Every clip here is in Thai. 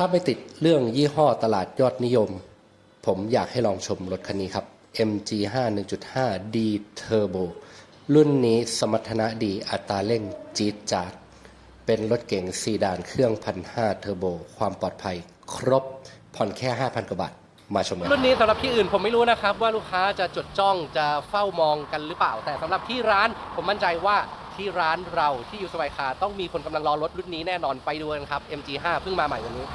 ถ้าไม่ติดเรื่องยี่ห้อตลาดยอดนิยม ผมอยากให้ลองชมรถคันนี้ครับ MG5 1.5 D Turbo รุ่นนี้สมรรถนะดีอัตราเร่งจี๊ดจ๊าดเป็นรถเก๋งซีดานเครื่อง1,500เทอร์โบ ความปลอดภัย ครบผ่อนแค่ 5,000กว่าบาทมาชมกันรุ่นนี้สำหรับที่อื่นผมไม่รู้นะครับ ว่าลูกค้าจะจดจ้องจะเฝ้ามองกันหรือเปล่า แต่สำหรับที่ร้านผมมั่นใจว่า ที่ร้านเราที่ยูสบายคาต้องมีคนกำลังรอรถรุ่นนี้แน่นอนไปดูกันครับ MG5 เพิ่งมาใหม่วันนี้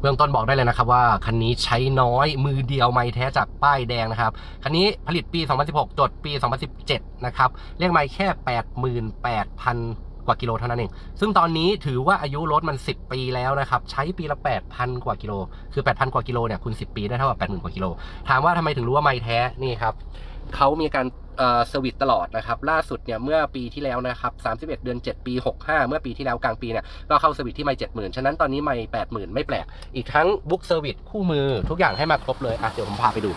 เบื้องต้นบอกได้เลยนะครับว่า คันนี้ใช้น้อยมือเดียวไม่แท้จากป้ายแดงนะครับ คันนี้ผลิตปี 2016 จดปี 2017 นะครับเรียกไม่แค่ 88,000 กว่ากิโลเท่านั้นเอง ซึ่งตอนนี้ถือว่าอายุรถมัน 10 ปีแล้วนะครับ ใช้ปีละ 8,000 กว่ากิโล คือ 8,000 กว่ากิโลเนี่ยคูณ10 ปีได้เท่ากับ 80,000 กว่ากิโล ถามว่าทำไมถึงรู้ว่าไม่แท้นี่ครับเขามีการเอ่อเซอร์วิสตลอดนะครับ ล่าสุดเนี่ยเมื่อปีที่แล้วนะครับ 31 เดือน 7 ปี 65 เมื่อปีที่แล้วกลางปีเนี่ยก็เข้าเซอร์วิสที่ไม่ 70,000 ฉะนั้นตอนนี้ไม่ 80,000 ไม่แปลก อีกทั้งบุ๊กเซอร์วิสคู่มือทุกอย่างให้มาครบเลยอะเดี๋ยวผมพาไปดู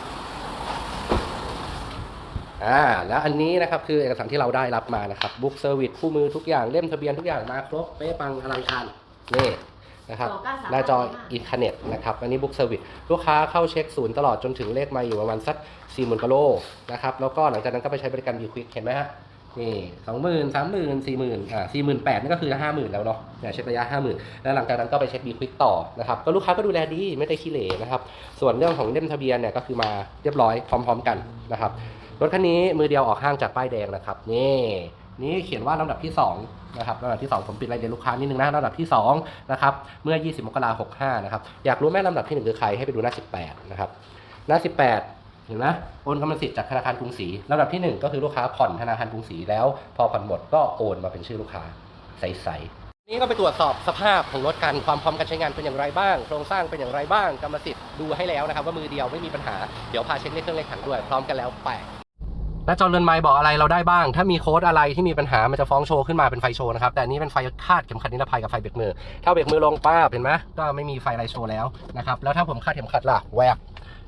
อ่าแล้วอันนี้นะครับคือเอกสารที่เราได้รับมานะครับบุ๊กเซอร์วิสคู่มือทุกอย่างเล่มทะเบียนทุกอย่างมาครบเป๊ะปังอลังการนี่นะครับจอ935หน้าจออินเทอร์เน็ตนะครับอันนี้บุ๊กเซอร์วิสลูกค้าเข้าเช็คศูนย์ตลอดจนถึงเลขมาอยู่ประมาณสัก4 0,000กว่าโลนะครับแล้วก็หลังจากนั้นก็ไปใช้บริการบีควิกเห็นไหมฮะนี่สองหมื่นสามหมื่นสี่หมื่นอ่าสี่หมื่นแปดนี่ก็คือห้าหมื่นแล้วเนาะเนี่ยเช็คระยะห้าหมื่นแล้วหลังจากนั้นก็ไปเช็คบีควิกต่อนะครับก็ลูกค้าก็ดูแลดีไม่ได้ขี้เหร่นะครับส่วนเรื่องของเล่มทะเบียนเนี่ยก็คือมาเรียบร้อยพร้อม ๆ กันนะครับ รถคันนี้มือเดียวออกห้างจากป้ายแดงนะครับนี่นี่เขียนว่าลำดับที่2นะครับลำดับที่ 2 ผมปิดรายละเอียดลูกค้านิดนึงนะลำดับที่2นะครับเมื่อ 20 มกราคม65 นะครับ อยากรู้ไหมลำดับที่ 1 คือใครให้ไปดูหน้า 18 นะครับ หน้า 18 เห็นไหมโอนกรรมสิทธิ์จากธนาคารกรุงศรีลำดับที่ 1 ก็คือลูกค้าผ่อนธนาคารกรุงศรีแล้ว พอผ่อนหมดก็โอนมาเป็นชื่อลูกค้าใสๆนี่ก็ไปตรวจสอบสภาพของรถกันความพร้อมการใช้งานเป็นอย่างไรบ้างโครงสร้างเป็นอย่างไรบ้างกรรมสิทธิ์ดูให้แล้วนะครับว่ามือเดียวไม่มีปัญหาเดี๋ยวพาเช็คเลขเครื่องเลขถังด้วยพร้อมกันแล้วไป หน้าจอเรือนไม้บอกอะไรเราได้บ้าง ถ้ามีโค้ดอะไรที่มีปัญหา มันจะฟ้องโชว์ขึ้นมาเป็นไฟโชว์นะครับ แต่นี้เป็นไฟคาดเข็มขัดนิรภัยกับไฟเบรกมือ ถ้าเบรกมือลงป้าเห็นไหมก็ไม่มีไฟอะไรโชว์แล้วนะครับ แล้วถ้าผมคาดเข็มขัดล่ะแหวก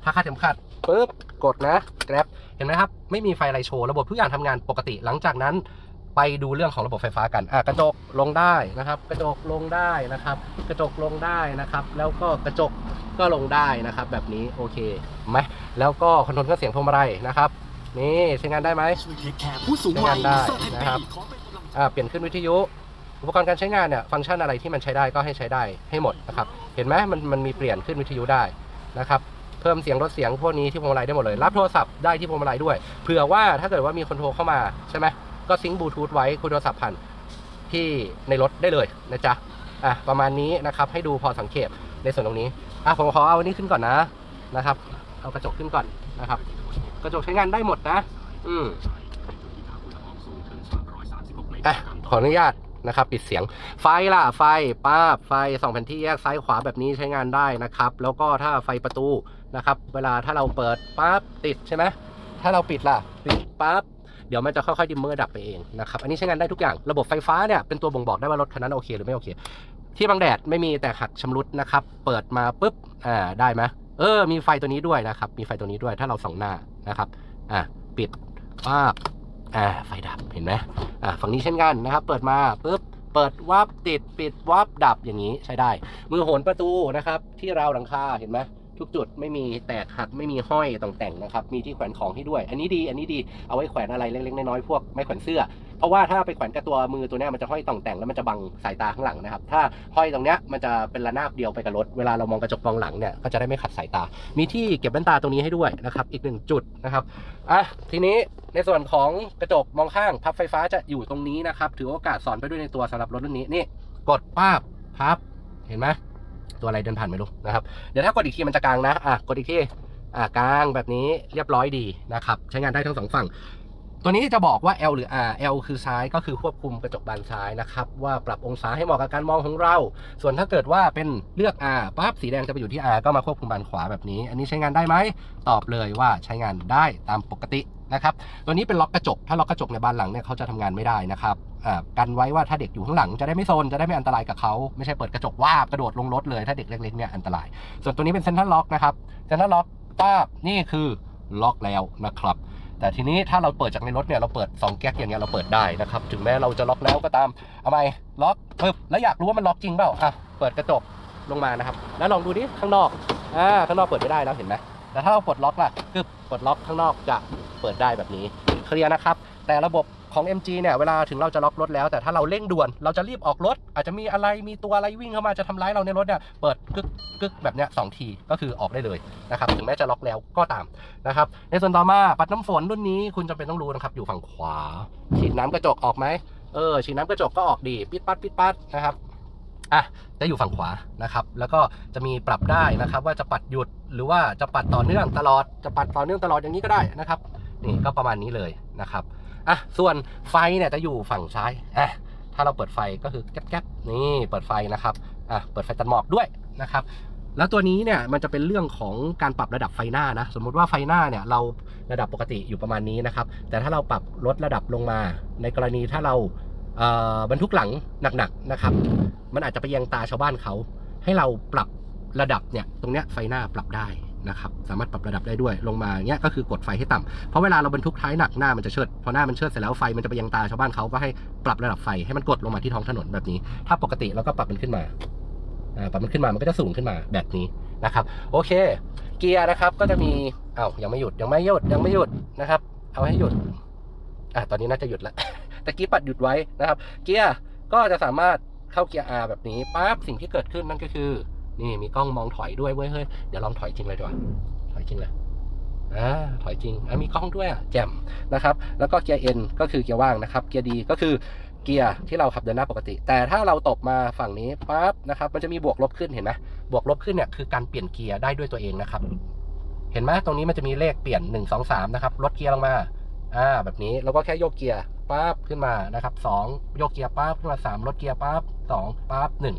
ถ้าคาดเข็มขัดปุ๊บกดนะแกร็บเห็นไหมครับ ไม่มีไฟอะไรโชว์ ระบบทุกอย่างทำงานปกติ หลังจากนั้นไปดูเรื่องของระบบไฟฟ้ากันอะกระจกลงได้นะครับ กระจกลงได้นะครับ กระจกลงได้นะครับ แล้วก็กระจกก็ลงได้นะครับ แบบนี้โอเคไหมแล้วก็คอนโทรลเครื่องเสียงพวงมาลัยนะครับ นี่ใช้งานได้ไหมช่วยเทคแคร์ผู้สูงวัยได้เซอร์แฮปนะครับปี้ขอเป็นกำลังใจอ่าเปลี่ยนขึ้นวิทยุอุปกรณ์การใช้งานเนี่ยฟังก์ชันอะไรที่มันใช้ได้ก็ให้ใช้ได้ให้หมดนะครับเห็นไหมมันมันมีเปลี่ยนขึ้นวิทยุได้นะครับเพิ่มเสียงลดเสียงพวกนี้ที่พวงมาลัยได้หมดเลย รับโทรศัพท์ได้ที่พวงมาลัยด้วยเผื่อว่าถ้าเกิดว่ามีคนโทรเข้ามาใช่ไหมก็ซิงค์บลูทูธไว้คุยโทรศัพท์ผ่านที่ในรถได้เลยนะจ๊ะอะประมาณนี้นะครับให้ดูพอสังเกตในส่วนตรงนี้อะผมขอเอาอันนี้ขึ้นก่อนนะนะครับ เอากระจกขึ้นก่อนนะครับ กระจกใช้งานได้หมดนะ อืมอะขออนุญาตนะครับปิดเสียงไฟล่ะไฟป้าบไฟสองแผ่นที่แยกซ้ายขวาแบบนี้ใช้งานได้นะครับ แล้วก็ถ้าไฟประตูนะครับ เวลาถ้าเราเปิดปั๊บติดใช่ไหมถ้าเราปิดล่ะปิดปั๊บเดี๋ยวมันจะค่อยๆดิมเมอร์ดับไปเองนะครับอันนี้ใช้งานได้ทุกอย่างระบบไฟฟ้าเนี่ยเป็นตัวบ่งบอกได้ว่ารถคันนั้นโอเคหรือไม่โอเค ที่บังแดดไม่มีแต่หักชำรุดนะครับ เปิดมาปุ๊บอ่าได้ไหม เออ มีไฟตัวนี้ด้วยนะครับ มีไฟตัวนี้ด้วยถ้าเราส่องหน้านะครับ อะปิดปั๊บอ่าไฟดับเห็นไหมอ่าฝั่งนี้เช่นกันนะครับ เปิดมาปุ๊บเปิดวับติดปิดวับดับอย่างนี้ใช้ได้ มือโหนประตูนะครับ ที่ราวหลังคาเห็นไหมทุกจุดไม่มีแตกหักไม่มีห้อยต่องแต่งนะครับ มีที่แขวนของให้ด้วย อันนี้ดี อันนี้ดีเอาไว้แขวนอะไรเล็กๆน้อยๆพวกไม่แขวนเสื้อ เพราะว่าถ้าไปแขวนกับตัวมือตัวเนี้ยมันจะห้อยต่องแต่งแล้วมันจะบังสายตาข้างหลังนะครับ ถ้าห้อยตรงเนี้ยมันจะเป็นระนาบเดียวไปกับรถ เวลาเรามองกระจกมองหลังเนี่ยก็จะได้ไม่ขัดสายตา มีที่เก็บแว่นตาตรงนี้ให้ด้วยนะครับ อีกหนึ่งจุดนะครับ อะ ทีนี้ในส่วนของกระจกมองข้างพับไฟฟ้าจะอยู่ตรงนี้นะครับ ถือโอกาสสอนไปด้วยในตัวสำหรับรถรุ่นนี้ นี่ กดป้าบพับ เห็นไหมตัวอะไรเดินผ่านไม่รู้นะครับ เดี๋ยวถ้ากดอีกทีมันจะกลางนะ อะ กดอีกทีอะกลางแบบนี้เรียบร้อยดีนะครับ ใช้งานได้ทั้งสองฝั่ง ตัวนี้จะบอกว่า L หรือ R L คือซ้ายก็คือควบคุมกระจกบานซ้ายนะครับ ว่าปรับองศาให้เหมาะกับการมองของเรา ส่วนถ้าเกิดว่าเป็นเลือก R ปั๊บสีแดงจะไปอยู่ที่ R ก็มาควบคุมบานขวาแบบนี้ อันนี้ใช้งานได้ไหมตอบเลยว่าใช้งานได้ตามปกตินะครับตัวนี้เป็นล็อกกระจก ถ้าล็อกกระจกในบานหลังเนี่ยเขาจะทำงานไม่ได้นะครับอ่ากันไว้ว่าถ้าเด็กอยู่ข้างหลังจะได้ไม่โซนจะได้ไม่อันตรายกับเขาไม่ใช่เปิดกระจกว่าบกระโดดลงรถเลยถ้าเด็กเล็กๆเนี่ยอันตราย ส่วนตัวนี้เป็นเซ็นทรัลล็อกนะครับเซ็นทรัลล็อกป้าบนี่คือล็อกแล้วนะครับ แต่ทีนี้ถ้าเราเปิดจากในรถเนี่ยเราเปิด2แก๊กอย่างเงี้ยเราเปิดได้นะครับถึงแม้เราจะล็อกแล้วก็ตามเอาไปล็อกปึ๊บแล้วอยากรู้ว่ามันล็อกจริงเปล่าอะเปิดกระจกลงมานะครับ แล้วลองดูดิข้างนอกอ่าข้างนอกเปิดไม่ได้แล้วเห็นไหมแต่ถ้าเราปลดล็อกล่ะกึบปลดล็อกข้างนอกจะเปิดได้แบบนี้เคลียร์นะครับ แต่ระบบ ของ MG เนี่ยเวลาถึงเราจะล็อกรถแล้วแต่ถ้าเราเร่งด่วนเราจะรีบออกรถ อาจจะมีอะไรมีตัวอะไรวิ่งเข้ามาจะทำร้ายเราในรถเนี่ยเปิดกึกกึกแบบเนี้ยสองทีก็คือออกได้เลยนะครับถึงแม้จะล็อกแล้วก็ตามนะครับในส่วนต่อมาปัดน้ำฝนรุ่นนี้คุณจำเป็นต้องรู้นะครับอยู่ฝั่งขวา ฉีดน้ำกระจกออกไหมเออฉีดน้ำกระจกก็ออกดีปิดปัดปิดปัดนะครับอะจะอยู่ฝั่งขวานะครับ แล้วก็จะมีปรับได้นะครับ ว่าจะปัดหยุดหรือว่าจะปัดต่อเนื่องตลอดจะปัดต่อเนื่องตลอดอย่างนี้ก็ได้นะครับนี่ก็ประมาณนี้เลยนะครับ อะส่วนไฟเนี่ยจะอยู่ฝั่งซ้ายอะถ้าเราเปิดไฟก็คือแก๊บๆนี่เปิดไฟนะครับอะเปิดไฟตัดหมอกด้วยนะครับแล้วตัวนี้เนี่ยมันจะเป็นเรื่องของการปรับระดับไฟหน้านะสมมุติว่าไฟหน้าเนี่ยเราระดับปกติอยู่ประมาณนี้นะครับ แต่ถ้าเราปรับลดระดับลงมา ในกรณีถ้าเราเบรรทุกหลังหนักๆนะครับ มันอาจจะไปยังตาชาวบ้านเขา ให้เราปรับระดับเนี่ยตรงเนี้ยไฟหน้าปรับได้ นะครับสามารถปรับระดับได้ด้วยลงมาเนี้ยก็คือกดไฟให้ต่ำเพราะเวลาเราบรรทุกท้ายหนักหน้ามันจะเชิดพอหน้ามันเชิดเสร็จแล้วไฟมันจะไปยังตาชาวบ้านเขาก็ให้ปรับระดับไฟให้มันกดลงมาที่ท้องถนนแบบนี้ ถ้าปกติเราก็ปรับมันขึ้นมาอ่าปรับมันขึ้นมามันก็จะสูงขึ้นมาแบบนี้นะครับ โอเค เกียร์นะครับก็จะมีเอ้ายังไม่หยุดยังไม่หยุดยังไม่หยุดนะครับ เอาให้หยุดอะตอนนี้น่าจะหยุดแล้วตะกี้ปัดหยุดไว้นะครับ เกียร์ก็จะสามารถเข้าเกียร์ R แบบนี้ปั๊บสิ่งที่เกิดขึ้นนั่นก็คือ นี่มีกล้องมองถอยด้วยเว้ยเฮ้ยเดี๋ยวลองถอยจริงเลยดีกว่าถอยจริงเลยอ่าถอยจริงอะมีกล้องด้วยอะแจ่มนะครับ แล้วก็เกียร์ N ก็คือเกียร์ว่างนะครับ เกียร์ D ก็คือเกียร์ที่เราขับเดินหน้าปกติ แต่ถ้าเราตบมาฝั่งนี้ปั๊บนะครับ มันจะมีบวกลบขึ้นเห็นไหมบวกลบขึ้นเนี่ยคือการเปลี่ยนเกียร์ได้ด้วยตัวเองนะครับ เห็นไหมตรงนี้มันจะมีเลขเปลี่ยน 1 2 3 นะครับลดเกียร์ลงมาอ่าแบบนี้แล้วก็แค่โยกเกียร์ปั๊บขึ้นมานะครับสองโยกเกียร์ปั๊บขึ้นมาสามลดเกียร์ปั๊บสองปั๊บหนึ่ง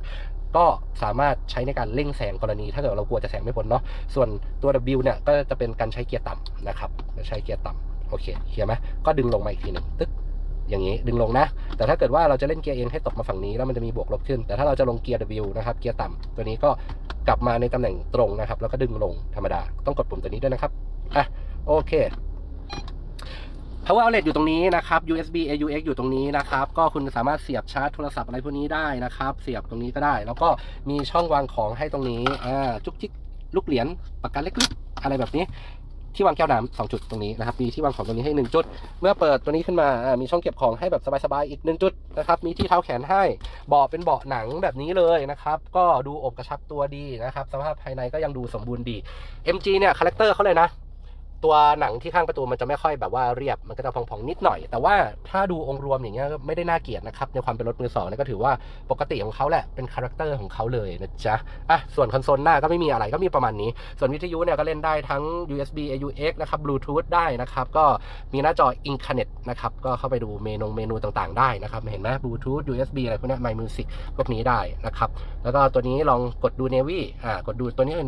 ก็สามารถใช้ในการเร่งแซงกรณี ถ้าเกิดเรากลัวจะแซงไม่พ้นเนาะส่วนตัว W เนี่ยก็จะเป็นการใช้เกียร์ต่ำนะครับใช้เกียร์ต่ำโอเคเคลียร์ไหมก็ดึงลงมาอีกทีหนึ่งตึ๊กอย่างนี้ดึงลงนะ แต่ถ้าเกิดว่าเราจะเล่นเกียร์เองให้ตกมาฝั่งนี้แล้วมันจะมีบวกลบขึ้น แต่ถ้าเราจะลงเกียร์ W นะครับเกียร์ต่ำตัวนี้ก็กลับมาในตำแหน่งตรงนะครับ แล้วก็ดึงลงธรรมดา ต้องกดปุ่มตัวนี้ด้วยนะครับอะโอเค power outlet อยู่ตรงนี้นะครับ USB AUX อยู่ตรงนี้นะครับ ก็คุณสามารถเสียบชาร์จโทรศัพท์อะไรพวกนี้ได้นะครับ เสียบตรงนี้ก็ได้ แล้วก็มีช่องวางของให้ตรงนี้อ่าจุกจิกลูกเหรียญปากกาเล็กๆอะไรแบบนี้ที่วางแก้วน้ำสองจุดตรงนี้นะครับ มีที่วางของตรงนี้ให้หนึ่งจุด เมื่อเปิดตัวนี้ขึ้นมาอ่ามีช่องเก็บของให้แบบสบายๆ อีกหนึ่งจุดนะครับ มีที่เท้าแขนให้ เบาะเป็นเบาะหนังแบบนี้เลยนะครับ ก็ดูอบกระชับตัวดีนะครับ สภาพภายในก็ยังดูสมบูรณ์ดี MG เนี่ย คาแรคเตอร์เขาเลยนะ ตัวหนังที่ข้างประตูมันจะไม่ค่อยแบบว่าเรียบมันก็จะพองๆนิดหน่อย แต่ว่าถ้าดูองค์รวมอย่างเงี้ยก็ไม่ได้น่าเกลียดนะครับในความเป็นรถมือสองนี่ก็ถือว่าปกติของเขาแหละเป็นคาแรคเตอร์ของเขาเลยนะจ๊ะอะส่วนคอนโซลหน้าก็ไม่มีอะไรก็มีประมาณนี้ ส่วนวิทยุเนี่ยก็เล่นได้ทั้ง USB AUX นะครับ Bluetooth ได้นะครับ ก็มีหน้าจอ Incarnet นะครับก็เข้าไปดูเมนูเมนูต่างๆได้นะครับเห็นไหม Bluetooth USB อะไรพวกนี้ My Music พวกนี้ได้นะครับแล้วก็ตัวนี้ลองกดดู Navy อ่ากดดูตัวนี้เอ้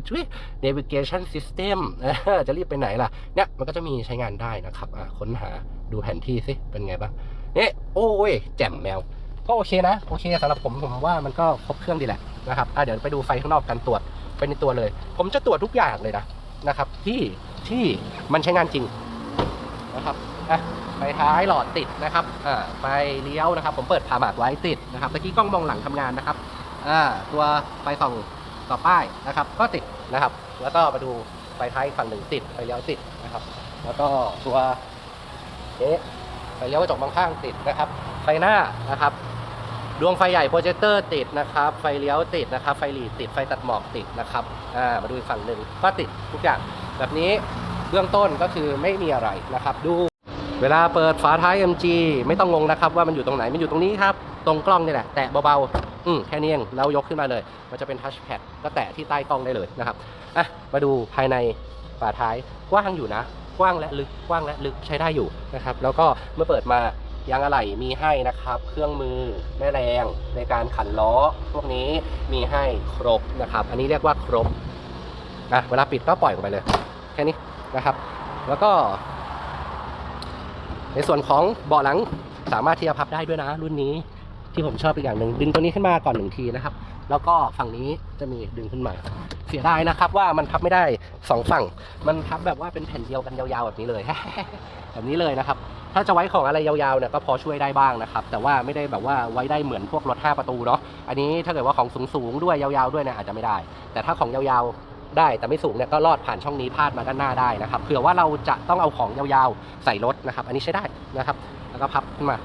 ยช่วย Navigation System จะรีบไปไหนล่ะเนี่ยมันก็จะมีใช้งานได้นะครับอ่าค้นหาดูแผนที่สิเป็นไงบ้างเนี่ยโอ้ยแจ่มแมว ก็โอเคนะ โอเคสำหรับผมผมว่ามันก็ครบเครื่องดีแหละนะครับอะเดี๋ยวไปดูไฟข้างนอกกันตรวจไปในตัวเลย ผมจะตรวจทุกอย่างเลยนะนะครับ ที่ที่มันใช้งานจริงนะครับอะไฟท้ายหลอดติดนะครับอ่าไฟเลี้ยวนะครับ ผมเปิดพาหมากไว้ติดนะครับตะกี้กล้องมองหลังทำงานนะครับอ่าตัวไฟส่องต่อป้ายนะครับ ก็ติดนะครับ แล้วก็มาดู ไฟท้ายฝั่งหนึ่งติดไฟเลี้ยวติดนะครับ แล้วก็ตัวเอ๊ะไฟเลี้ยวกระจกมองข้างติดนะครับ ไฟหน้านะครับดวงไฟใหญ่โปรเจคเตอร์ติดนะครับ ไฟเลี้ยวติดนะครับ ไฟหลีดติดไฟตัดหมอกติดนะครับอ่ามาดูอีกฝั่งหนึ่งก็ติดทุกอย่าง แบบนี้เบื้องต้นก็คือไม่มีอะไรนะครับ ดูเวลาเปิดฝาท้าย MG ไม่ต้องงงนะครับ ว่ามันอยู่ตรงไหนมันอยู่ตรงนี้ครับ ตรงกล้องนี่แหละแตะเบาๆ อืมแค่นี้เองแล้วยกขึ้นมาเลย มันจะเป็นทัชแพดก็แตะที่ใต้กล้องได้เลยนะครับอะมาดูภายในฝาท้ายกว้างอยู่นะกว้างและลึกกว้างและลึกใช้ได้อยู่นะครับ แล้วก็เมื่อเปิดมายางอะไหล่มีให้นะครับ เครื่องมือแม่แรงในการขันล้อ พวกนี้มีให้ครบนะครับ อันนี้เรียกว่าครบนะเวลาปิดก็ปล่อยออกไปเลย แค่นี้นะครับ แล้วก็ ในส่วนของเบาะหลังสามารถที่จะพับได้ด้วยนะรุ่นนี้ ที่ผมชอบอีกอย่างหนึ่งดึงตัวนี้ขึ้นมาก่อนหนึ่งทีนะครับ แล้วก็ฝั่งนี้จะมีดึงขึ้นมาเสียดายนะครับ ว่ามันพับไม่ได้สองฝั่ง มันพับแบบว่าเป็นแผ่นเดียวกันยาวๆแบบนี้เลย แบบนี้เลยนะครับ ถ้าจะไว้ของอะไรยาวๆเนี่ยก็พอช่วยได้บ้างนะครับ แต่ว่าไม่ได้แบบว่าไว้ได้เหมือนพวกรถ5ประตูเนาะอันนี้ถ้าเกิดว่าของสูงๆด้วยยาวๆด้วยเนี่ยอาจจะไม่ได้ แต่ถ้าของยาวๆได้แต่ไม่สูงเนี่ยก็ลอดผ่านช่องนี้พาดมาด้านหน้าได้นะครับเผื่อว่าเราจะต้องเอาของยาวๆใส่รถนะครับ อันนี้ใช้ได้นะครับ แล้วก็พับขึ้นมา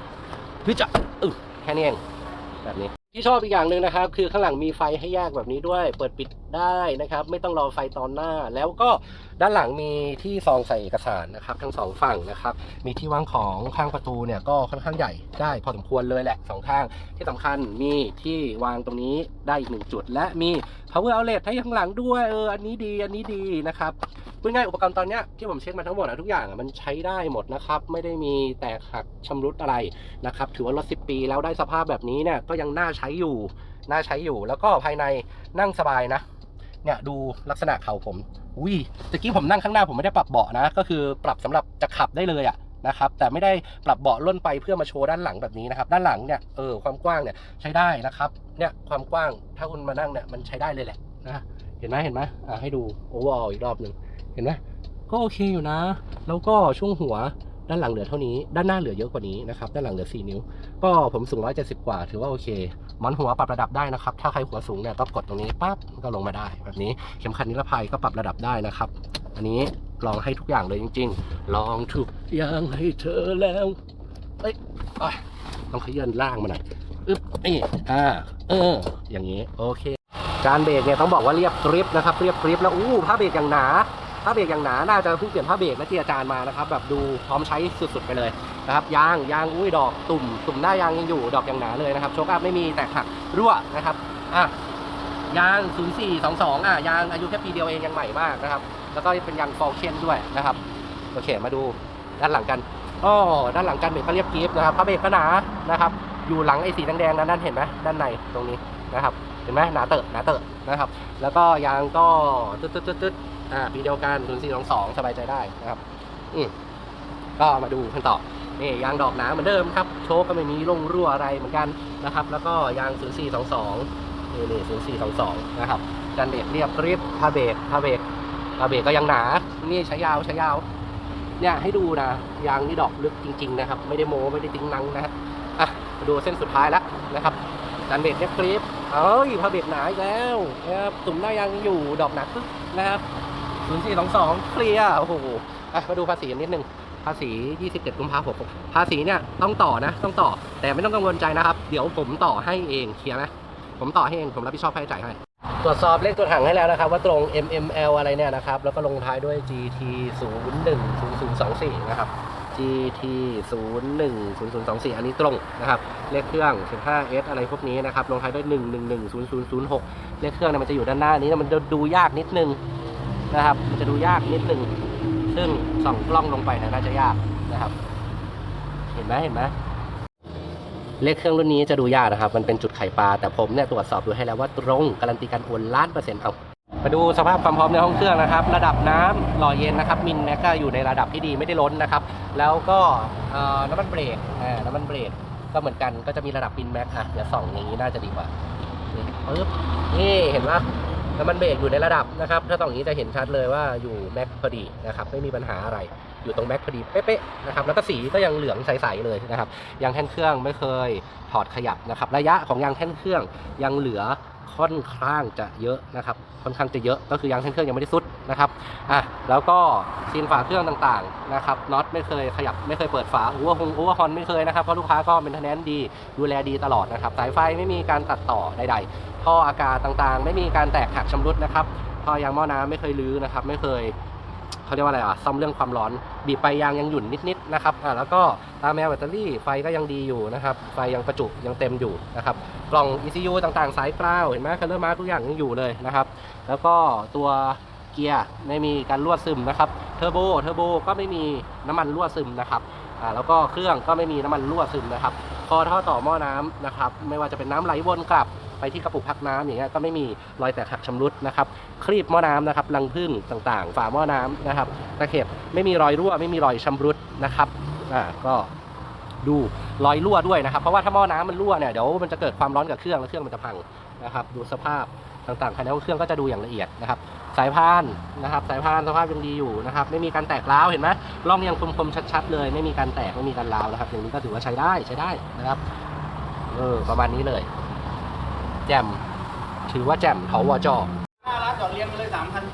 พื่จะอึ ค่นี้เองแบบนี้ ที่ชอบอีกอย่างหนึ่งนะครับ คือข้างหลังมีไฟให้แยกแบบนี้ด้วย เปิดปิดได้นะครับ ไม่ต้องรอไฟตอนหน้า แล้วก็ด้านหลังมีที่ซองใส่เอกสารนะครับ ทั้งสองฝั่งนะครับ มีที่วางของข้างประตูเนี่ยก็ค่อนข้างใหญ่ได้พอสมควรเลยแหละสองข้าง ที่สำคัญมีที่วางตรงนี้ได้อีกหนึ่งจุด และมี power outlet ให้ข้างหลังด้วยเอออันนี้ดีอันนี้ดีนะครับพูดง่ายอุปกรณ์ตอนเนี้ยที่ผมเช็คมาทั้งหมดอะทุกอย่างมันใช้ได้หมดนะครับ ไม่ได้มีแตกหักชำรุดอะไรนะครับ ถือว่ารถ10 ปีแล้วได้สภาพแบบนี้เนี่ยก็ยังน่าใช้อยู่น่าใช้อยู่แล้วก็ภายในนั่งสบายนะเนี่ยดูลักษณะเข่าผมอุ้ยตะกี้ผมนั่งข้างหน้าผมไม่ได้ปรับเบาะนะ ก็คือปรับสำหรับจะขับได้เลยอะ นะครับแต่ไม่ได้ปรับเบาะล่นไปเพื่อมาโชว์ด้านหลังแบบนี้นะครับ ด้านหลังเนี่ยเออความกว้างเนี่ยใช้ได้นะครับเนี่ยความกว้างถ้าคุณมานั่งเนี่ยมันใช้ได้เลยแหละนะเห็นไหมเห็นไหมอะให้ดูโอเวอร์อีกรอบหนึ่งเห็นไหมก็โอเคอยู่นะ แล้วก็ช่วงหัวด้านหลังเหลือเท่านี้ ด้านหน้าเหลือเยอะกว่านี้นะครับด้านหลังเหลือ 4 นิ้ว ก็ผมสูง 170 กว่า ถือว่าโอเคมอนหัวปรับระดับได้นะครับ ถ้าใครหัวสูงเนี่ยก็กดตรงนี้ปั๊บก็ลงมาได้ แบบนี้เข็มขัดนิรภัยก็ปรับระดับได้นะครับ อันนี้ ลองให้ทุกอย่างเลยจริง ๆ ลองทุกอย่างให้เธอแล้วเอ้ยต้องขยันล่างมาหน่อยอึ๊บนี่อ่าเออ อย่างนี้โอเค การเบรกเนี่ยต้องบอกว่าเรียบกริบนะครับเรียบกริบแล้วอู้ผ้าเบรกอย่างหนาผ้าเบรกอย่างหนาน่าจะเพิ่งเปลี่ยนผ้าเบรกและที่อาจารย์มานะครับ แบบดูพร้อมใช้สุดๆไปเลยนะครับยางยางอุ้ยดอกตุ่มตุ่มหน้ายางยังอยู่ดอกอย่างหนาเลยนะครับโชคอัพไม่มีแตกหักรั่วนะครับอะ ยาง 0422 อะ ยางอายุแค่ปีเดียวเองยังใหม่มากนะครับ แล้วก็เป็นยางฟอลเคนด้วยนะครับ โอเค มาดูด้านหลังกันอ๋อด้านหลังกันเบรกก็เรียบกริบนะครับผ้าเบรกก็หนานะครับ อยู่หลังไอ้สีแดงๆนั้นด้านเห็นไหมด้านในตรงนี้นะครับ เห็นไหมหนาเตอะหนาเตอะนะครับ แล้วก็ยางก็ตึ๊ดตึ๊ดตึ๊ดตึ๊ดอ่าปีเดียวกัน 0 4 2 2 สบายใจได้นะครับ อืมก็มาดูกันต่อนี่ยางดอกหนาเหมือนเดิมครับ โชคก็ไม่มีร่งรั่วอะไรเหมือนกันนะครับ แล้วก็ยาง 0422 4 2 2นี่นี่0 4 2 2นะครับกันเบรกเรียบกริบผ้าเบรกผ้าเบรกผ้าเบรกก็ยังหนา นี่ใช้ยาวใช้ยาว เนี่ยให้ดูนะ ยางนี่ดอกลึกจริง ๆ นะครับ ไม่ได้โม้ไม่ได้ติ้งนังนะฮะอะดูเส้นสุดท้ายแล้วนะครับการเบรกเรียบกริบเอ้ยพาเบรกหนาอีกแล้วนะครับตุ่มหน้ายางยังอยู่ดอกหนักปึ๊บนะครับ0422เคลียร์โอ้โหอะมาดูภาษีนิดนึงภาษี 27 กุมภาพันธ์ภาษีเนี่ยต้องต่อนะ ต้องต่อ แต่ไม่ต้องกังวลใจนะครับ เดี๋ยวผมต่อให้เอง เคลียร์ไหม ผมต่อให้เองผมรับผิดชอบค่าใช้จ่ายให้ ตรวจสอบเลขตัวถังให้แล้วนะครับ ว่าตรง MML อะไรเนี่ยนะครับ แล้วก็ลงท้ายด้วย GT 010024 นะครับ GT 010024 อันนี้ตรงนะครับ เลขเครื่อง 15S อะไรพวกนี้นะครับ ลงท้ายด้วย 1110006 เลขเครื่องเนี่ยมันจะอยู่ด้านหน้านี้นะมันจะดูยากนิดนึงนะครับ มันจะดูยากนิดนึง ซึ่งส่องกล้องลงไปเนยน่าจะยากนะครับ เห็นไหมเห็นไหม เลขเครื่องรุ่นนี้จะดูยากนะครับ มันเป็นจุดไข่ปลา แต่ผมเนี่ยตรวจสอบดูให้แล้วว่าตรงการันตีการโอนล้านเปอร์เซ็นต์เอามาดูสภาพความพร้อมในห้องเครื่องนะครับ ระดับน้ำหล่อเย็นนะครับ มินเนี่ยก็อยู่ในระดับที่ดีไม่ได้ล้นนะครับ แล้วก็น้ำมันเบรกน้ำมันเบรกก็เหมือนกันก็จะมีระดับมินแม็กอะเดี๋ยวส่องอย่างนี้น่าจะดีกว่าปึ๊บนี่เห็นไหมน้ำมันเบรกอยู่ในระดับนะครับ ถ้าส่องอย่างนี้จะเห็นชัดเลยว่าอยู่แม็กพอดีนะครับ ไม่มีปัญหาอะไร อยู่ตรงแม็กพอดีเป๊ะๆนะครับแล้วก็สีก็ยังเหลืองใสๆเลยนะครับยางแท่นเครื่องไม่เคยถอดขยับนะครับระยะของยางแท่นเครื่องยังเหลือค่อนข้างจะเยอะนะครับค่อนข้างจะเยอะก็คือยางแท่นเครื่องยังไม่ได้สุดนะครับอะแล้วก็ซีนฝาเครื่องต่างๆนะครับน็อตไม่เคยขยับไม่เคยเปิดฝาโอเวอร์ฮงโอเวอร์ฮอนไม่เคยนะครับเพราะลูกค้าก็เป็นทนแนนดีดูแลดีตลอดนะครับสายไฟไม่มีการตัดต่อใดๆท่ออากาศต่างๆ ไม่มีการแตกหักชำรุดนะครับท่อยางหม้อน้ำไม่เคยรื้อนะครับไม่เคย เขาเรียกว่าอะไรอะซ่อมเรื่องความร้อน บีบไปยางยังหยุ่นนิดๆนะครับอ่าแล้วก็ตาแมวแบตเตอรี่ไฟก็ยังดีอยู่นะครับ ไฟยังประจุยังเต็มอยู่นะครับ กล่อง ECU ต่างๆ สายกล้าวเห็นไหมคัลเลอร์มาทุกอย่างยังอยู่เลยนะครับ แล้วก็ตัวเกียร์ไม่มีการรั่วซึมนะครับเทอร์โบเทอร์โบก็ไม่มีน้ำมันรั่วซึมนะครับอ่าแล้วก็เครื่องก็ไม่มีน้ำมันรั่วซึมนะครับ คอท่อต่อหม้อน้ำนะครับ ไม่ว่าจะเป็นน้ำไหลวนกลับ ไปที่กระปุกพักน้ำอย่างเงี้ยก็ไม่มีรอยแตกหักชำรุดนะครับครีบหม้อน้ำนะครับรังผึ้งต่างๆ ฝาหม้อน้ำนะครับตะเข็บไม่มีรอยรั่วไม่มีรอยชำรุดนะครับอ่าก็ดูรอยรั่วด้วยนะครับ เพราะว่าถ้าหม้อน้ำมันรั่วเนี่ยเดี๋ยวมันจะเกิดความร้อนกับเครื่องแล้วเครื่องมันจะพังนะครับ ดูสภาพต่างๆภายในห้องเครื่องก็จะดูอย่างละเอียดนะครับ สายพานนะครับ สายพานสภาพยังดีอยู่นะครับ ไม่มีการแตกร้าวเห็นไหมร่องยังคมๆชัดๆเลย ไม่มีการแตกไม่มีการร้าวนะครับอย่างนี้ก็ถือว่าใช้ได้ใช้ได้นะครับเออประมาณนี้เลย แจ่มถือว่าแจ่มเขาวอจอหน้าร้านจอดเรียงกันเลยสามคัน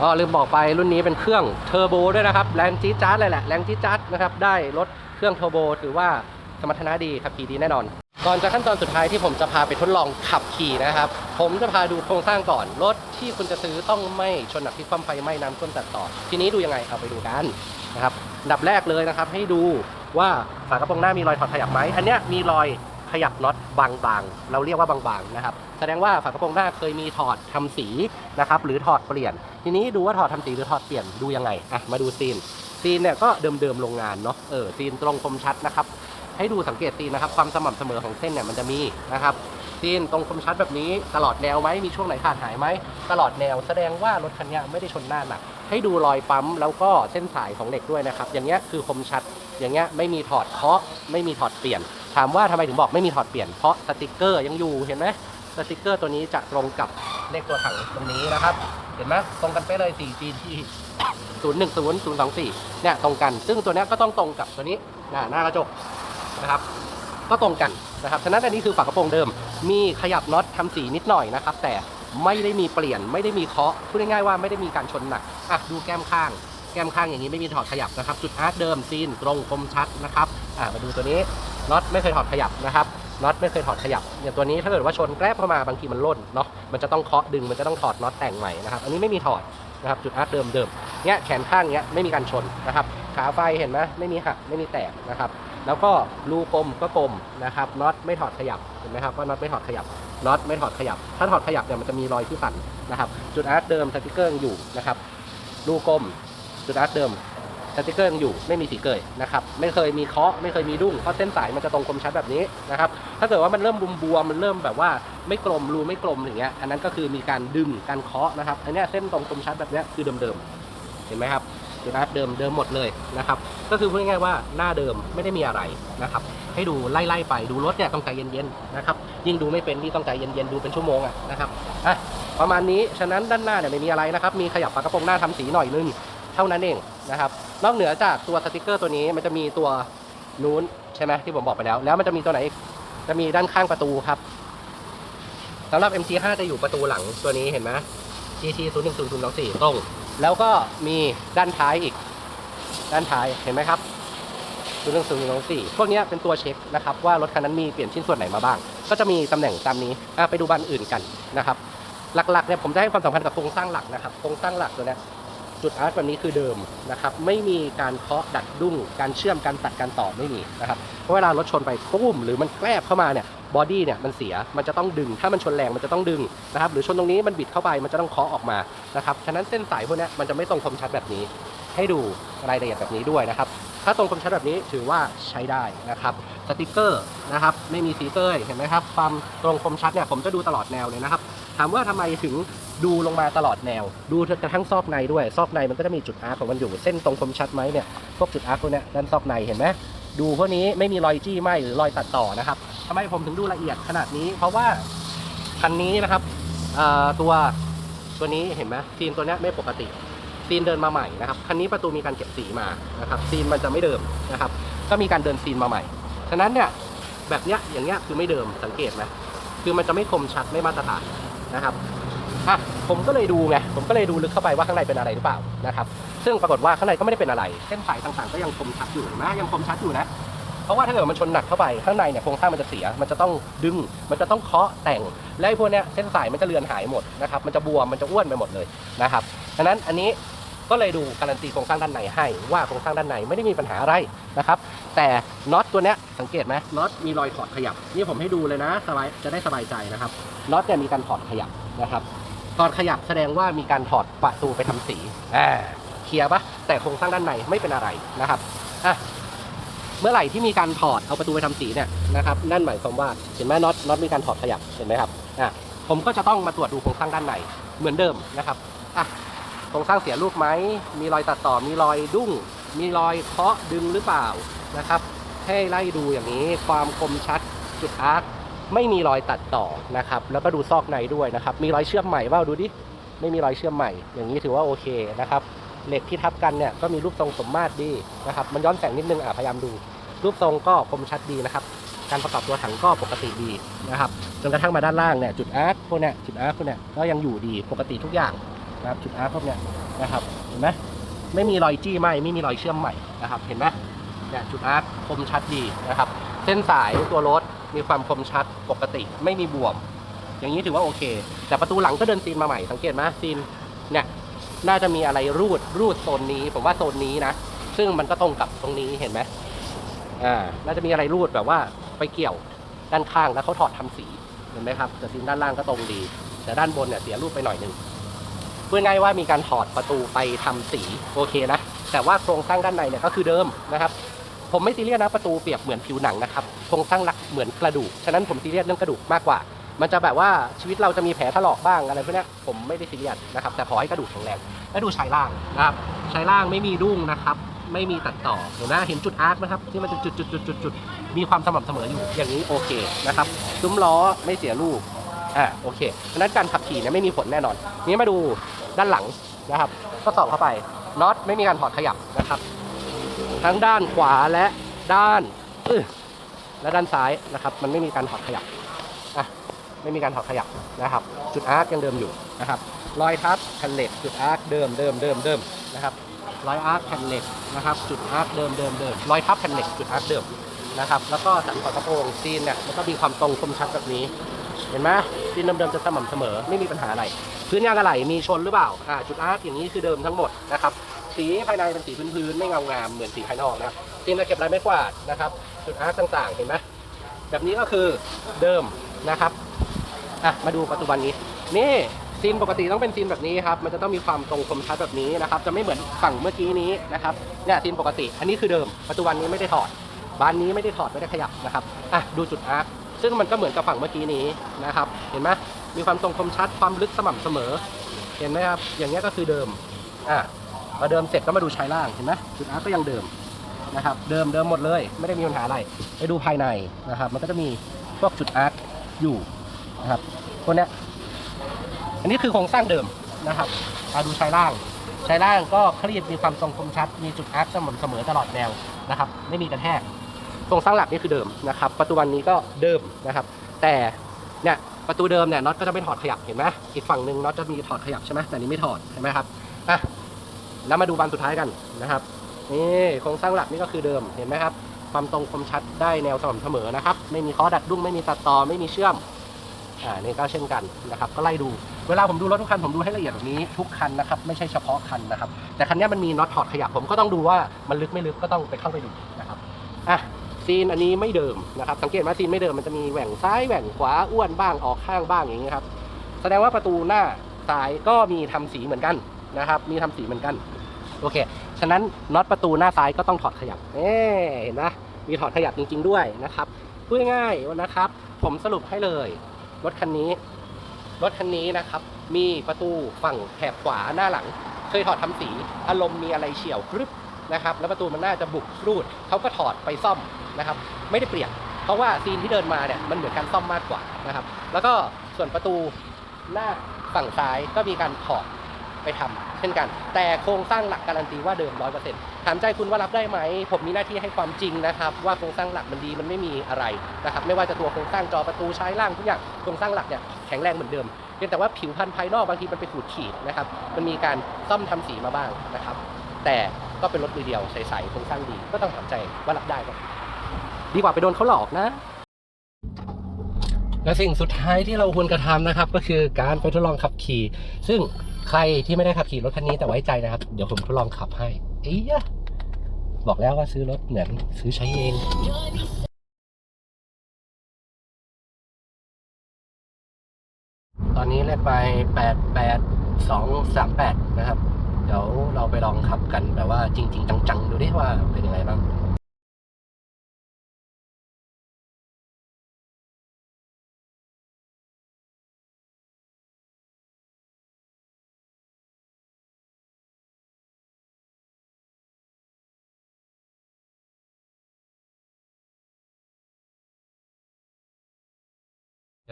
อ๋อลืมบอกไปรุ่นนี้เป็นเครื่องเทอร์โบด้วยนะครับ แรงจี๊ดจ๊าดเลยแหละ แรงจี๊ดจ๊าดนะครับ ได้รถเครื่องเทอร์โบ ถือว่าสมรรถนะดีขับขี่ดีแน่นอน ก่อนจะขั้นตอนสุดท้ายที่ผมจะพาไปทดลองขับขี่นะครับ ผมจะพาดูโครงสร้างก่อน รถที่คุณจะซื้อต้องไม่ชนหนักที่ความไฟไหม้น้ำท่วมตัดต่อ ทีนี้ดูยังไงเอาไปดูกันนะครับอัน ดับแรกเลยนะครับ ให้ดูว่าฝากระโปรงหน้ามีรอยถอดขยับไหมอันเนี้ยมีรอยขยับน็อตบางๆ เราเรียกว่าบางๆนะครับ แสดงว่าฝากระโปรงหน้าเคยมีถอดทำสีนะครับ หรือถอดเปลี่ยน ทีนี้ดูว่าถอดทำสีหรือถอดเปลี่ยนดูยังไงอะมาดูซีนซีนเนี่ยก็เดิมๆโรงงานเนาะเออซีนตรงคมชัดนะครับ ให้ดูสังเกตซีนนะครับ ความสม่ำเสมอของเส้นเนี่ยมันจะมีนะครับซีนตรงคมชัดแบบนี้ตลอดแนวไหมมีช่วงไหนขาดหายไหมตลอดแนวแสดงว่ารถคันนี้ไม่ได้ชนหน้าหนัก ให้ดูรอยปั๊มแล้วก็เส้นสายของเหล็กด้วยนะครับ อย่างเงี้ยคือคมชัด อย่างเงี้ยไม่มีถอดเคาะไม่มีถอดเปลี่ยน ถามว่าทำไมถึงบอกไม่มีถอดเปลี่ยนเพราะสติกเกอร์ยังอยู่เห็นไหมสติกเกอร์ตัวนี้จะตรงกับเลขตัวถังตรงนี้นะครับ เห็นไหมตรงกันไปะเลย 4 G T 0 1 0 0 2 4เนี่ยตรงกัน ซึ่งตัวนี้ก็ต้องตรงกับตัวนี้หน้าหน้ากระจกนะครับ ก็ตรงกันนะครับฉะนั้นอันนี้คือฝากระโปรงเดิม มีขยับน็อตทำสีนิดหน่อยนะครับ แต่ ไม่ได้มีเปลี่ยนไม่ได้มีเคาะพูดง่ายๆว่าไม่ได้มีการชนหนักอะดูแก้มข้าง แก้มข้างอย่างนี้ไม่มีถอดขยับนะครับ จุดอาร์ตเดิมซีนตรงคมชัดนะครับอะมาดูตัวนี้น็อตไม่เคยถอดขยับนะครับน็อตไม่เคยถอดขยับอย่างตัวนี้ถ้าเกิดว่าชนแกลบเข้ามาบางทีมันล่นเนาะมันจะต้องเคาะดึงมันจะต้องถอดน็อตแต่งใหม่นะครับอันนี้ไม่มีถอดนะครับจุดอาร์ตเดิมเดิมเนี้ยแขนข้างเนี้ยไม่มีการชนนะครับขาไฟเห็นไหมไม่มีหักไม่มีแตกนะครับแล้วก็รูกลมก็กลมนะครับน็อตไม่ถอดขยับเห็นไหมครับว่าน็อตไม่ถอดขยับ น็อตไม่ถอดขยับ ถ้าถอดขยับเนี่ยมันจะมีรอยที่สั่นนะครับ จุดอาร์ตเดิมสติกเกอร์ยังอยู่นะครับรูกลมจุดอาร์ตเดิมสติกเกอร์ยังอยู่ไม่มีสีเกยนะครับไม่เคยมีเคาะไม่เคยมีดุ้งเพราะเส้นสายมันจะตรงคมชัดแบบนี้นะครับถ้าเกิดว่ามันเริ่มบวมๆมันเริ่มแบบว่าไม่กลมรูไม่กลมอย่างเงี้ยอันนั้นก็คือมีการดึงการเคาะนะครับอันเนี้ยเส้นตรงคมชัดแบบนี้คือเดิมๆเห็นไหมครับจุดอาร์ตเดิมเดิมหมดเลยนะครับก็คือพูดง่ายๆว่าหน้าเดิมไม่ได้มีอะไรนะครับให้ดูไล่ๆไปดูรถเนี่ยต้องใจเย็นๆนะครับ ยิ่งดูไม่เป็นนี่ต้องใจเย็นๆดูเป็นชั่วโมงอะนะครับอะประมาณนี้ฉะนั้นด้านหน้าเนี่ยไม่มีอะไรนะครับมีขยับฝากระโปรงหน้าทำสีหน่อยนึงเท่านั้นเองนะครับนอกเหนือจากตัวสติกเกอร์ตัวนี้มันจะมีตัวนู้นใช่ไหมที่ผมบอกไปแล้ว แล้วมันจะมีตัวไหนจะมีด้านข้างประตูครับสำหรับ MG5 จะอยู่ประตูหลังตัวนี้เห็นไหม GT 0 1 0 0 2 4ตรง แล้วก็มีด้านท้ายอีก ด้านท้ายเห็นไหมครับ 0 1 0 2 4พวกนี้เป็นตัวเช็คนะครับว่ารถคันนั้นมีเปลี่ยนชิ้นส่วนไหนมาบ้าง ก็จะมีตำแหน่งตามนี้ไปดูบ้านอื่นกันนะครับหลักๆเนี่ยผมจะให้ความสำคัญกับโครงสร้างหลักนะครับโครงสร้างหลักตัวนี้จุดอาร์ตแบบนี้คือเดิมนะครับไม่มีการเคาะดัดดุ้งการเชื่อมการตัดการต่อไม่มีนะครับเพราะเวลารถชนไปปุ้มหรือมันแกลบเข้ามาเนี่ยบอดี้เนี่ยมันเสียมันจะต้องดึง ถ้ามันชนแรงมันจะต้องดึงนะครับหรือชนตรงนี้มันบิดเข้าไปมันจะต้องเคาะออกมานะครับฉะนั้นเส้นสายพวกนี้มันจะไม่ตรงคมชัดแบบนี้ ให้ดูรายละเอียดแบบนี้ด้วยนะครับ ถ้าตรงคมชัดแบบนี้ถือว่าใช้ได้นะครับสติกเกอร์นะครับไม่มีสีเกยเห็นไหมครับความตรงคมชัดเนี่ยผมจะดูตลอดแนวเลยนะครับถามว่าทำไมถึงดูลงมาตลอดแนว ดูกระทั่งซอกในด้วย ซอกในมันก็จะมีจุดอาร์ของมันอยู่เส้นตรงคมชัดไหมเนี่ยพวกจุดอาร์คพวกเนี้ยด้านซอกในเห็นไหมดูพวกนี้ไม่มีรอยจี้ไหมหรือรอยตัดต่อนะครับทำไมผมถึงดูละเอียดขนาดนี้ เพราะว่าคันนี้นะครับตัวตัวนี้เห็นไหมซีนตัวนี้ไม่ปกติ ซีนเดินมาใหม่นะครับคันนี้ประตูมีการเก็บสีมานะครับซีนมันจะไม่เดิมนะครับ ก็มีการเดินซีนมาใหม่ ฉะนั้นเนี่ยแบบเนี้ยอย่างเงี้ยคือไม่เดิมสังเกตไหมคือมันจะไม่คมชัดไม่มาตรฐานนะครับอะผมก็เลยดูไงผมก็เลยดูลึกเข้าไปว่าข้างในเป็นอะไรหรือเปล่านะครับ ซึ่งปรากฏว่าข้างในก็ไม่ได้เป็นอะไร เส้นสายต่างๆ ก็ยังคมชัดอยู่นไหมยังคมชัดอยู่นะเพราะว่าถ้าเกิดมันชนหนักเข้าไปข้างในเนี่ยโครงสร้างมันจะเสีย มันจะต้องดึง มันจะต้องเคาะแต่ง และไอ้พวกเนี้ยเส้นสายมันจะเลือนหายหมดนะครับ มันจะบวม มันจะอ้วนไปหมดเลยนะครับดังนั้นอันนี้ ก็เลยดูการันตีโครงสร้างด้านในให้ว่าโครงสร้างด้านในไม่ได้มีปัญหาอะไรนะครับ แต่น็อตตัวเนี้ยสังเกตไหมน็อตมีรอยถอดขยับ นี่ผมให้ดูเลยนะสบายจะได้สบายใจนะครับน็อตเนี่ยมีการถอดขยับนะครับถอดขยับแสดงว่ามีการถอดประตูไปทำสีอ่าเคลียร์ปะแต่โครงสร้างด้านในไม่เป็นอะไรนะครับอะเมื่อไหร่ที่มีการถอดเอาประตูไปทำสีเนี่ยนะครับนั่นหมายความว่าเห็นไหมน็อตน็อตมีการถอดขยับเห็นไหมครับอะผมก็จะต้องมาตรวจดูโครงสร้างด้านในเหมือนเดิมนะครับอะ โครงสร้างเสียรูปไหมมีรอยตัดต่อมีรอยดุ้ง มีรอยเคาะดึงหรือเปล่านะครับ ให้ไล่ดูอย่างนี้ความคมชัดจุดอาร์คไม่มีรอยตัดต่อนะครับ แล้วก็ดูซอกในด้วยนะครับ มีรอยเชื่อมใหม่เปล่าดูดิไม่มีรอยเชื่อมใหม่ อย่างนี้ถือว่าโอเคนะครับเหล็กที่ทับกันเนี่ยก็มีรูปทรงสมมาตรดีนะครับ มันย้อนแสงนิดนึงอะพยายามดู รูปทรงก็คมชัดดีนะครับ การประกอบตัวถังก็ปกติดีนะครับจนกระทั่งมาด้านล่างเนี่ยจุดอาร์คพวกเนี้ยจุดอาร์คพวกเนี้ยก็ยังอยู่ดีปกติทุกอย่าง นะครับจุดอาร์คพวกเนี้ยนะครับเห็นไหมไม่มีรอยจี้ไหมไม่มีรอยเชื่อมใหม่นะครับ เห็นไหมเนี่ยจุดอาร์คคมชัดดีนะครับ เส้นสายตัวรถมีความคมชัดปกติ ไม่มีบวม อย่างนี้ถือว่าโอเค แต่ประตูหลังก็เดินซีนมาใหม่สังเกตไหมซีนเนี่ยน่าจะมีอะไรรูดรูดโซนนี้ ผมว่าโซนนี้นะซึ่งมันก็ตรงกับตรงนี้เห็นไหมอ่าน่าจะมีอะไรรูดแบบว่าไปเกี่ยวด้านข้างแล้วเขาถอดทำสีเห็นไหมครับแต่ซีนด้านล่างก็ตรงดี แต่ด้านบนเนี่ยเสียรูปไปหน่อยหนึง พูดง่ายว่ามีการถอดประตูไปทำสีโอเคนะ แต่ว่าโครงสร้างด้านในเนี่ยก็คือเดิมนะครับ ผมไม่ซีเรียสนะประตูเปรียบเหมือนผิวหนังนะครับโครงสร้างหลักเหมือนกระดูกฉะนั้นผมซีเรียสเรื่องกระดูกมากกว่า มันจะแบบว่าชีวิตเราจะมีแผลถลอกบ้างอะไรพวกนี้ผมไม่ได้ซีเรียสนะครับแต่ขอให้กระดูกแข็งแรงและดูชายล่างนะครับชายล่างไม่มีดุ้งนะครับไม่มีตัดต่อเห็นไหมเห็นจุดอาร์คนะครับที่มันจะจุดจุดจุดจุดจุดมีความสม่ำเสมออยู่อย่างนี้โอเคนะครับซุ้มล้อไม่เสียลูกอ่าโอเคเพราะฉะนั้นการขับขี่เนี่ยไม่มีผลแน่นอน นี้มาดู ด้านหลังนะครับ ก็สอบเข้าไปน็อตไม่มีการถอดขยับนะครับ ทั้งด้านขวาและด้านและด้านซ้ายนะครับ มันไม่มีการถอดขยับอะไม่มีการถอดขยับนะครับ จุดอาร์คยังเดิมอยู่นะครับรอยทับแผ่นเหล็กจุดอาร์คเดิมเดิมเดิมเดิมนะครับรอยอาร์คแผ่นเหล็กนะครับ จุดอาร์คเดิมเดิมเดิมรอยทับแผ่นเหล็กจุดอาร์คเดิมนะครับ แล้วก็สันขอบกระโปรงซีนเนี่ยมันก็มีความตรงคมชัดแบบนี้ เห็นไหมซีนเดิมๆจะสม่ำเสมอไม่มีปัญหาอะไร พื้นยางอะไหล่มีชนหรือเปล่าอ่าจุดอาร์คอย่างนี้คือเดิมทั้งหมดนะครับสีภายในเป็นสีพื้นๆไม่เงางามเหมือนสีภายนอกนะซีนตะเก็บลายไม้กวาดนะครับ จุดอาร์คต่างๆ เห็นไหมแบบนี้ก็คือเดิมนะครับอะมาดูปัจจุบันนี้นี่ซีนปกติต้องเป็นซีนแบบนี้ครับ มันจะต้องมีความตรงคมชัดแบบนี้นะครับ จะไม่เหมือนฝั่งเมื่อกี้นี้นะครับเนี่ยซีนปกติ อันนี้คือเดิม ปัจจุบันนี้ไม่ได้ถอด บานนี้ไม่ได้ถอดไม่ได้ขยับนะครับ อะ ดูจุดอาร์ค ซึ่งมันก็เหมือนกับฝั่งเมื่อกี้นี้นะครับ เห็นไหมมีความตรงคมชัดความลึกสม่ำเสมอ เห็นไหมครับ อย่างเงี้ยก็คือเดิม อะพอเดิมเสร็จก็มาดูชายล่าง เห็นไหมจุดอาร์ตก็ยังเดิมนะครับ เดิมเดิมหมดเลย ไม่ได้มีปัญหาอะไร ไปดูภายในนะครับ มันก็จะมีพวกจุดอาร์ตอยู่นะครับพวเนี้ย อันนี้คือโครงสร้างเดิมนะครับมาดูชายล่างชายล่างก็คลีบมีความทรงคมชัด มีจุดอาร์ตสม่ำเสมอตลอดแนวนะครับ ไม่มีกระแทก รงสร้างหลักนี่คือเดิมนะครับปัจจุบันนี้ก็เดิมนะครับ แต่เนี่ยประตูเดิมเนี่ยน็อตก็จะไม่ถอดขยับเห็นไหมอีกฝั่งหนึ่งน็อตจะมีถอดขยับใช่ไหมแต่นนี้ไม่ถอดเห็นไหมครับอะแล้วมาดูบานสุดท้ายกันนะครับนี่โครงสร้างหลักนี่ก็คือเดิมเห็นไหมครับความตรงคมชัดได้แนวสม่ำเสมอนะครับ ไม่มีข้อดัดดุ้งไม่มีตัดต่อไม่มีเชื่อมอ่านี่ก็เช่นกันนะครับ ก็ไล่ดูเวลาผมดูรถทุกคันผมดูให้ละเอียดแบบนี้ทุกคันนะครับไม่ใช่เฉพาะคันนะครับ แต่คันนี้มันมีน็อตถอดขยับผมก็ต้องดูว่ามันลึกไม่ลึกก็ต้องไปเข้าไปดูนะครับอะ ซีนอันนี้ไม่เดิมนะครับ สังเกตว่าซีนไม่เดิมมันจะมีแหว่งซ้ายแหว่งขวาอ้วนบ้างออกข้างบ้างอย่างนี้ครับ แสดงว่าประตูหน้าซ้ายก็มีทำสีเหมือนกันนะครับ มีทำสีเหมือนกัน โอเค ฉะนั้นน็อตประตูหน้าซ้ายก็ต้องถอดขยับเอ๊เห็นไหมมีถอดขยับจริง ๆ ด้วยนะครับพูดง่ายๆนะครับ ผมสรุปให้เลยรถคันนี้รถคันนี้นะครับ มีประตูฝั่งแถบขวาหน้าหลัง เคยถอดทำสี อารมณ์มีอะไรเฉียวกรึบนะครับ แล้วประตูมันน่าจะบุกรูดเขาก็ถอดไปซ่อม นะครับไม่ได้เปลี่ยน เพราะว่าซีนที่เดินมาเนี่ยมันเหมือนการซ่อมมากกว่านะครับ แล้วก็ส่วนประตูหน้าฝั่งซ้ายก็มีการถอดไปทำเช่นกัน แต่โครงสร้างหลักการันตีว่าเดิมร้อยเปอร์เซ็นต์ถามใจคุณว่ารับได้ไหม ผมมีหน้าที่ให้ความจริงนะครับ ว่าโครงสร้างหลักมันดีมันไม่มีอะไรนะครับ ไม่ว่าจะตัวโครงสร้างจอประตูใช้ล่างทุกอย่างโครงสร้างหลักเนี่ยแข็งแรงเหมือนเดิมเพียงแต่ว่าผิวพันธุ์ภายนอกบางทีมันไปขูดขีดนะครับ มันมีการซ่อมทำสีมาบ้างนะครับ แต่ก็เป็นรถมือเดียวใสๆโครงสร้างดีก็ต้องถามใจว่ารับได้ก็ ดีกว่าไปโดนเขาหลอกนะ และสิ่งสุดท้ายที่เราควรกระทำนะครับ ก็คือการไปทดลองขับขี่ ซึ่งใครที่ไม่ได้ขับขี่รถคันนี้แต่ไว้ใจนะครับ เดี๋ยวผมทดลองขับให้เอ้ยบอกแล้วว่าซื้อรถเหมือนซื้อใช้เองตอนนี้เลขไปแปดแปดสองสามแปดนะครับ เดี๋ยวเราไปลองขับกันแบบว่าจริง ๆ จัง ๆ ดูดิว่าเป็นยังไงบ้าง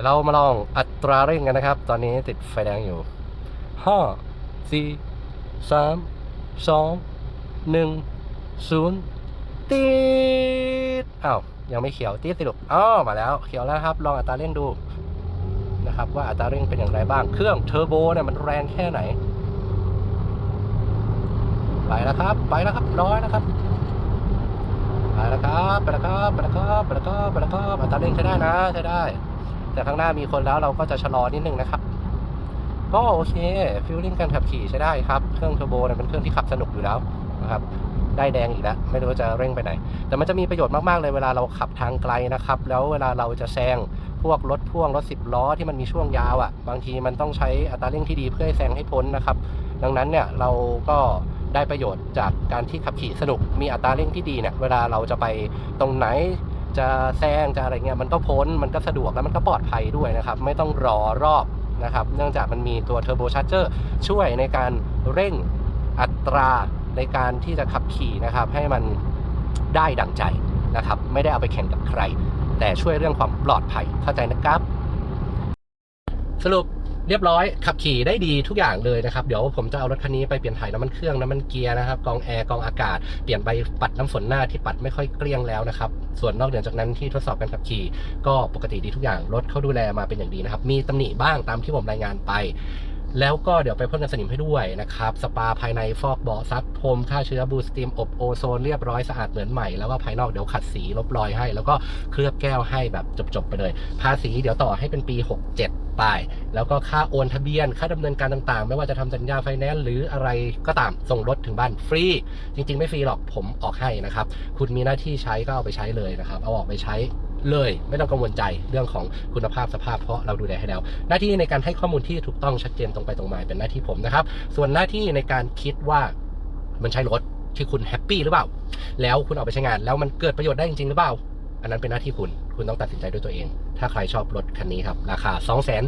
ดี๋ยวเรามาลองอัตราเร่งกันนะครับ ตอนนี้ติดไฟแดงอยู่ห้าสี่สามสองหนึ่งศูนย์ติดอ้าวยังไม่เขียวติดสิลูกอ๋อมาแล้วเขียวแล้วครับ ลองอัตราเร่งดูนะครับ ว่าอัตราเร่งเป็นอย่างไรบ้างเครื่องเทอร์โบเนี่ยมันแรงแค่ไหน ไปแล้วครับ ไปแล้วครับร้อยนะครับไปแล้วครับไปแล้วครับไปแล้วครับไปแล้วครับไปแล้วครับอัตราเร่งใช้ได้นะใช้ได้ แต่ข้างหน้ามีคนแล้วเราก็จะชะลอนิดนึงนะครับ ก็โอเคฟิลลิ่งการขับขี่ใช้ได้ครับเครื่องเทอร์โบเป็นเครื่องที่ขับสนุกอยู่แล้วนะครับได้แดงอีกแล้วไม่รู้ว่าจะเร่งไปไหน แต่มันจะมีประโยชน์มาก ๆ เลยเวลาเราขับทางไกลนะครับ แล้วเวลาเราจะแซงพวกรถพ่วงรถสิบล้อที่มันมีช่วงยาวอะ่ะ บางทีมันต้องใช้อัตราเร่งที่ดีเพื่อให้แซงให้พ้นนะครับ ดังนั้นเนี่ยเราก็ได้ประโยชน์จากการที่ขับขี่สนุกมีอัตราเร่งที่ดีเนี่ยเวลาเราจะไปตรงไหน จะแซงจะอะไรเงี้ยมันก็พ้นมันก็สะดวกแล้วมันก็ปลอดภัยด้วยนะครับ ไม่ต้องรอรอบนะครับ เนื่องจากมันมีตัวเทอร์โบชาร์เจอร์ช่วยในการเร่งอัตราในการที่จะขับขี่นะครับ ให้มันได้ดังใจนะครับ ไม่ได้เอาไปแข่งกับใคร แต่ช่วยเรื่องความปลอดภัยเข้าใจนะครับ สรุป เรียบร้อยขับขี่ได้ดีทุกอย่างเลยนะครับ เดี๋ยวผมจะเอารถคันนี้ไปเปลี่ยนถ่ายน้ำมันเครื่องน้ำมันเกียร์นะครับกองแอร์กองอากาศเปลี่ยนไปปัดน้ำฝนหน้าที่ปัดไม่ค่อยเกลี้ยงแล้วนะครับส่วนนอกเหนือจากนั้นที่ทดสอบการขับขี่ ก็ปกติดีทุกอย่างรถเขาดูแลมาเป็นอย่างดีนะครับมีตำหนิบ้างตามที่ผมรายงานไป แล้วก็เดี๋ยวไปพ่นกันสนิมให้ด้วยนะครับ สปาภายในฟอกเบาะซักพรมฆ่าเชื้อบูสตีมอบโอโซนเรียบร้อยสะอาดเหมือนใหม่ แล้วก็ภายนอกเดี๋ยวขัดสีลบรอยให้ แล้วก็เคลือบแก้วให้แบบจบๆไปเลย ภาษีเดี๋ยวต่อให้เป็นปี 67ไปแล้วก็ค่าโอนทะเบียน ค่าดำเนินการต่างๆ ไม่ว่าจะทำสัญญาไฟแนนซ์หรืออะไรก็ตามส่งรถถึงบ้านฟรี จริง ๆ ไม่ฟรีหรอกผมออกให้นะครับ คุณมีหน้าที่ใช้ก็เอาไปใช้เลยนะครับ เอาออกไปใช้ เลยไม่ต้องกังวลใจเรื่องของคุณภาพสภาพเพราะเราดูแลให้แล้ว หน้าที่ในการให้ข้อมูลที่ถูกต้องชัดเจนตรงไปตรงมาเป็นหน้าที่ผมนะครับ ส่วนหน้าที่ในการคิดว่ามันใช้รถที่คุณแฮปปี้หรือเปล่า แล้วคุณเอาไปใช้งาน แล้วมันเกิดประโยชน์ได้จริงๆหรือเปล่า อันนั้นเป็นหน้าที่คุณ คุณต้องตัดสินใจด้วยตัวเอง ถ้าใครชอบรถคันนี้ครับ ราคา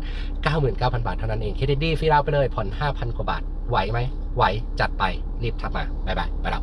299,000 บาทเท่านั้นเอง เครดิตดีฟรีดาวไปเลย ผ่อน 5,000 กว่าบาท ไหวไหม ไหว จัดไป รีบทักมา บ๊ายบาย ไปแล้ว